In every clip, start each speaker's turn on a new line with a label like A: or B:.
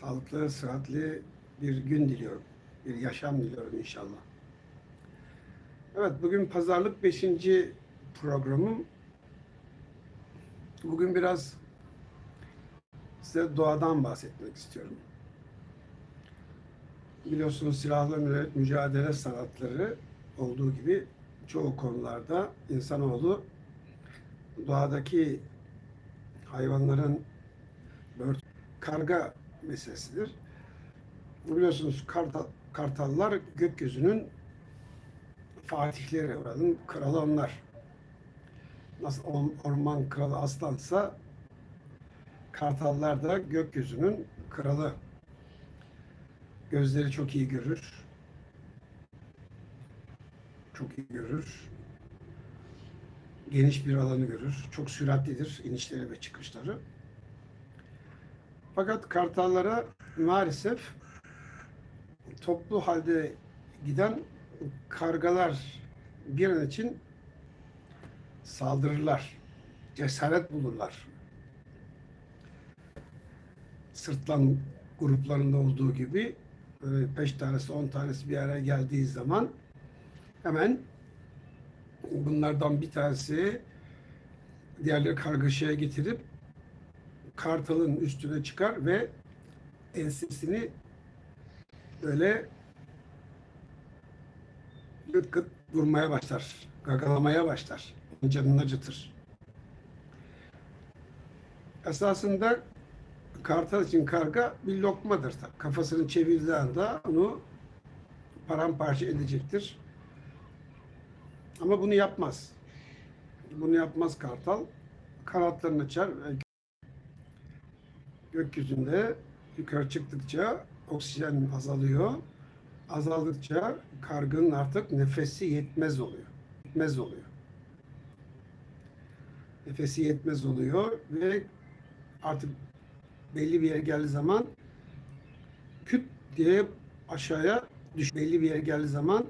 A: sağlıklı, sıhhatli bir gün diliyorum. Bir yaşam diliyorum inşallah. Evet, bugün pazarlık 5. programım. Bugün biraz size doğadan bahsetmek istiyorum. Biliyorsunuz silahlı mü- mücadele sanatları olduğu gibi çoğu konularda insanoğlu doğadaki hayvanların bört- karga meselesidir. Biliyorsunuz kartal, kartallar gökyüzünün fatihleri, oranın kralı onlar. Nasıl or- orman kralı aslansa kartallar da gökyüzünün kralı. Gözleri çok iyi görür. Çok iyi görür. Geniş bir alanı görür. Çok süratlidir inişleri ve çıkışları. Fakat kartallara maalesef toplu halde giden kargalar bir an için saldırırlar. Cesaret bulurlar. Sırtlan gruplarında olduğu gibi böyle beş tanesi on tanesi bir araya geldiği zaman hemen bunlardan bir tanesi diğerleri kargaşaya getirip kartalın üstüne çıkar ve ensesini böyle gıt gıt vurmaya başlar. Gagalamaya başlar. Canını acıtır. Esasında kartal için karga bir lokmadır. Kafasını çevirdiği anda onu paramparça edecektir. Ama bunu yapmaz. Bunu yapmaz kartal. Kanatlarını açar gökyüzünde yukarı çıktıkça oksijen azalıyor. Azaldıkça kargının artık nefesi yetmez oluyor. Yetmez oluyor. Nefesi yetmez oluyor ve artık belli bir yere geldiği zaman küt diye aşağıya düş. Belli bir yere geldiği zaman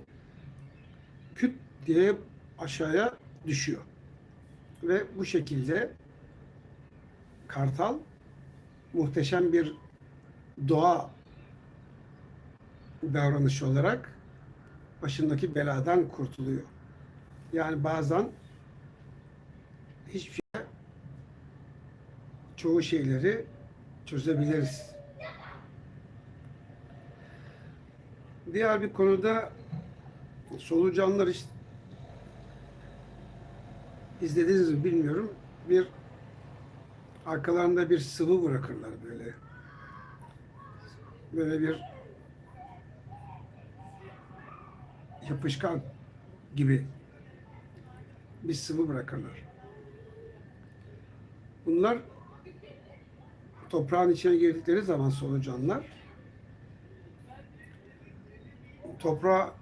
A: küt diye aşağıya düşüyor. Ve bu şekilde kartal muhteşem bir doğa davranışı olarak başındaki beladan kurtuluyor. Yani bazen hiçbir şey çoğu şeyleri çözebiliriz. Diğer bir konuda solucanlar işte izlediniz mi bilmiyorum. Bir arkalarında bir sıvı bırakırlar böyle. Böyle bir yapışkan gibi bir sıvı bırakırlar. Bunlar toprağın içine girdikleri zaman solucanlar toprağa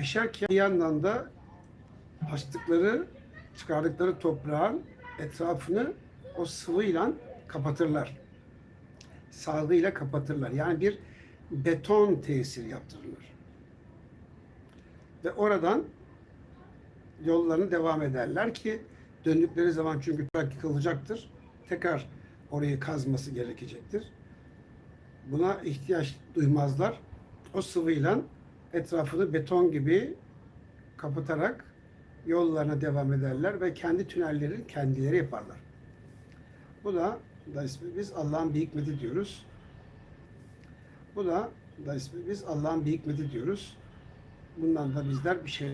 A: eşerken bir yandan da açtıkları, çıkardıkları toprağın etrafını o sıvıyla kapatırlar. Salgıyla kapatırlar. Yani bir beton tesir yaptırırlar. Ve oradan yollarını devam ederler ki döndükleri zaman çünkü toprak yıkılacaktır. Tekrar orayı kazması gerekecektir. Buna ihtiyaç duymazlar. O sıvıyla etrafını beton gibi kapatarak yollarına devam ederler ve kendi tünellerini kendileri yaparlar. Bu da, biz Allah'ın bir hikmeti diyoruz. Bu da, biz Allah'ın bir hikmeti diyoruz. Bundan da bizler bir şey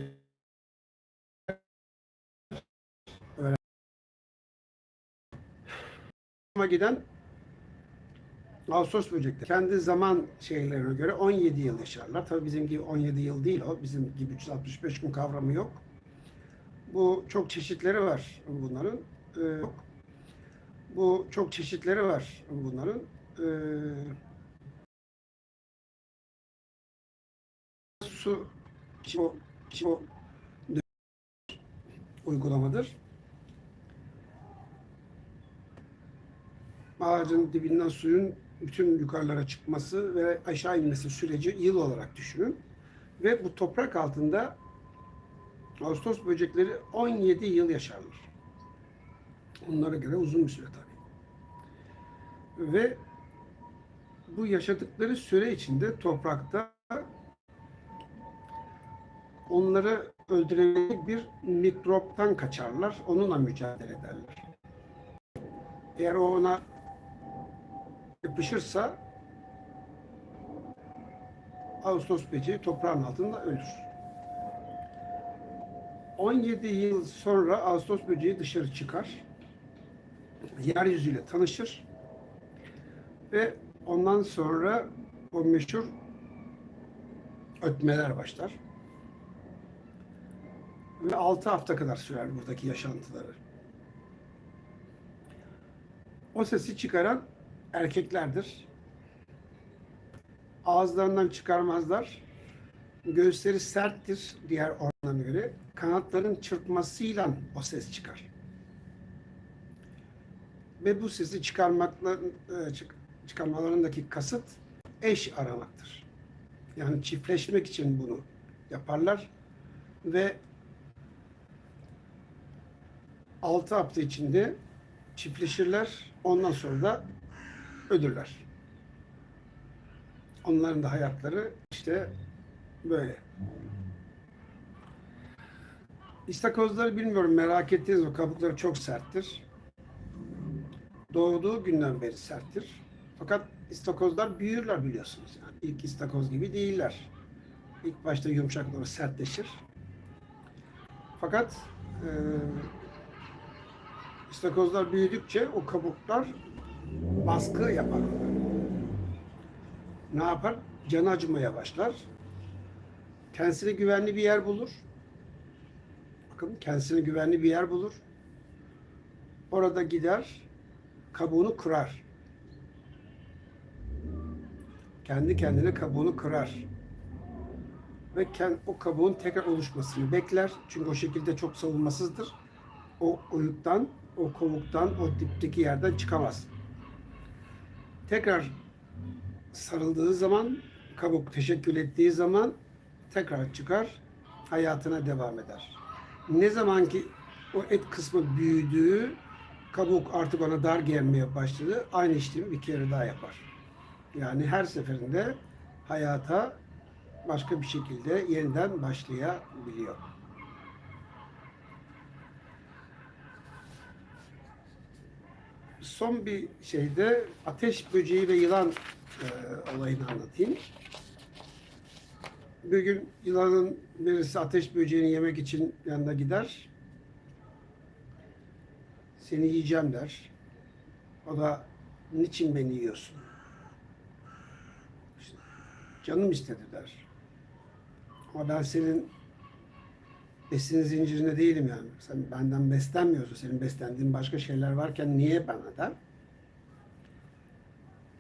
A: öğren. Ama giden Ağustos böcekleri kendi zaman şeylerine göre 17 yıl yaşarlar. Tabii bizim gibi 17 yıl değil o. Bizim gibi 365 gün kavramı yok. Bu çok çeşitleri var bunların. Ee. Bu çok çeşitleri var bunların. Ee, su o, o uygulamadır. Ağacın dibinden suyun bütün yukarılara çıkması ve aşağı inmesi süreci yıl olarak düşünün. Ve bu toprak altında Ağustos böcekleri 17 yıl yaşarlar. Onlara göre uzun bir süre tabii. Ve bu yaşadıkları süre içinde toprakta onları öldürecek bir mikroptan kaçarlar. Onunla mücadele ederler. Eğer o ona yapışırsa Ağustos böceği toprağın altında ölür. 17 yıl sonra Ağustos böceği dışarı çıkar. Yeryüzüyle tanışır. Ve ondan sonra o meşhur ötmeler başlar. Ve 6 hafta kadar sürer buradaki yaşantıları. O sesi çıkaran erkeklerdir. Ağızlarından çıkarmazlar. Göğüsleri serttir diğer organa göre. Kanatların çırpmasıyla o ses çıkar. Ve bu sesi çıkarmakla, e, çık- çıkarmalarındaki kasıt eş aramaktır. Yani çiftleşmek için bunu yaparlar ve 6 hafta içinde çiftleşirler. Ondan sonra da ölürler. Onların da hayatları işte böyle. İstakozları bilmiyorum merak ettiniz mi? Kabukları çok serttir. Doğduğu günden beri serttir. Fakat istakozlar büyürler biliyorsunuz. Yani ilk istakoz gibi değiller. İlk başta yumuşak doğru sertleşir. Fakat e, istakozlar büyüdükçe o kabuklar baskı yapar. Ne yapar? Canı acımaya başlar. Kendisine güvenli bir yer bulur. Bakın kendisine güvenli bir yer bulur. Orada gider, kabuğunu kırar. Kendi kendine kabuğunu kırar. Ve kend- o kabuğun tekrar oluşmasını bekler. Çünkü o şekilde çok savunmasızdır. O oyuktan, o kovuktan, o dipteki yerden çıkamaz. Tekrar sarıldığı zaman, kabuk teşekkül ettiği zaman tekrar çıkar, hayatına devam eder. Ne zaman ki o et kısmı büyüdüğü, kabuk artık ona dar gelmeye başladı, aynı işlemi bir kere daha yapar. Yani her seferinde hayata başka bir şekilde yeniden başlayabiliyor. Son bir şeyde ateş böceği ve yılan e, olayını anlatayım. Bir gün yılanın birisi ateş böceğini yemek için yanına gider. Seni yiyeceğim der. O da niçin beni yiyorsun? İşte, canım istedi der. Ama ben senin besin zincirinde değilim yani. Sen benden beslenmiyorsun. Senin beslendiğin başka şeyler varken niye bana der?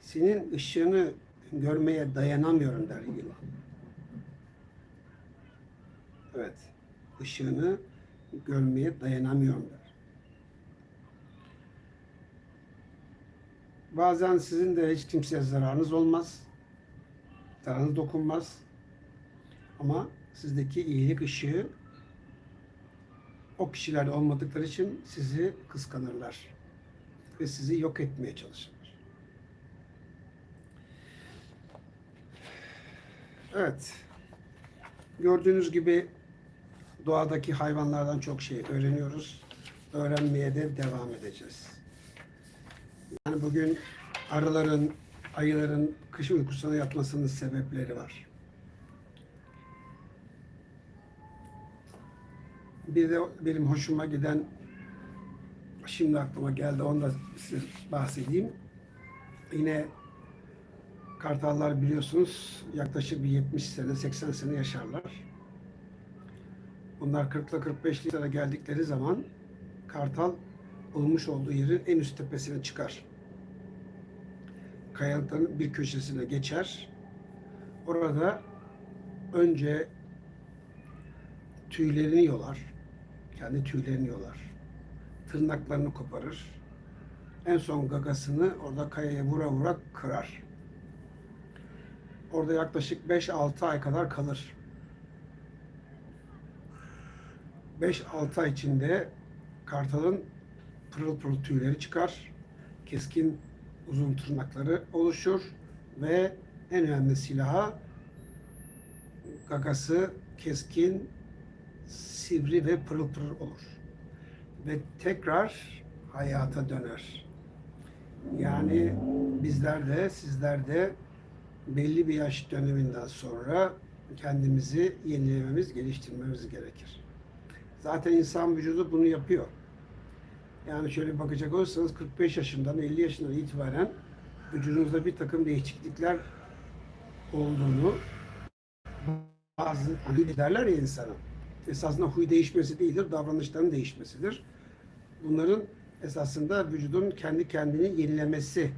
A: Senin ışığını görmeye dayanamıyorum der yılan. Evet. ışığını görmeye dayanamıyorum der. Bazen sizin de hiç kimseye zararınız olmaz. Zararınız dokunmaz. Ama sizdeki iyilik ışığı o kişiler olmadıkları için sizi kıskanırlar. Ve sizi yok etmeye çalışırlar. Evet. Gördüğünüz gibi doğadaki hayvanlardan çok şey öğreniyoruz. Öğrenmeye de devam edeceğiz. Yani bugün arıların, ayıların kış uykusuna yatmasının sebepleri var. Bir de benim hoşuma giden şimdi aklıma geldi onu da size bahsedeyim. Yine kartallar biliyorsunuz yaklaşık bir 70 sene 80 sene yaşarlar. Bunlar 40'la 45'lere geldikleri zaman kartal bulmuş olduğu yerin en üst tepesine çıkar. Kayalıkların bir köşesine geçer. Orada önce tüylerini yolar. Kendi tüylerini yolar. Tırnaklarını koparır. En son gagasını orada kayaya vura vura kırar. Orada yaklaşık 5-6 ay kadar kalır. 5-6 ay içinde kartalın pırıl pırıl tüyleri çıkar. Keskin uzun tırnakları oluşur ve en önemli silahı gagası keskin, sivri ve pırıl pırıl olur. Ve tekrar hayata döner. Yani bizler de sizler de belli bir yaş döneminden sonra kendimizi yenilememiz, geliştirmemiz gerekir. Zaten insan vücudu bunu yapıyor. Yani şöyle bakacak olursanız 45 yaşından 50 yaşından itibaren vücudunuzda bir takım değişiklikler olduğunu bazı huy derler ya insana. Esasında huy değişmesi değildir, davranışların değişmesidir. Bunların esasında vücudun kendi kendini yenilemesi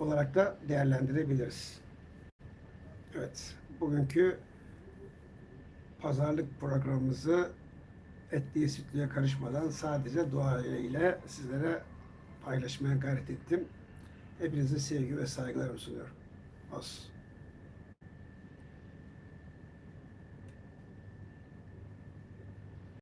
A: olarak da değerlendirebiliriz. Evet, bugünkü pazarlık programımızı etliye sütlüye karışmadan sadece dua ile sizlere paylaşmaya gayret ettim. Hepinize sevgi ve saygılarımı sunuyorum. Olsun.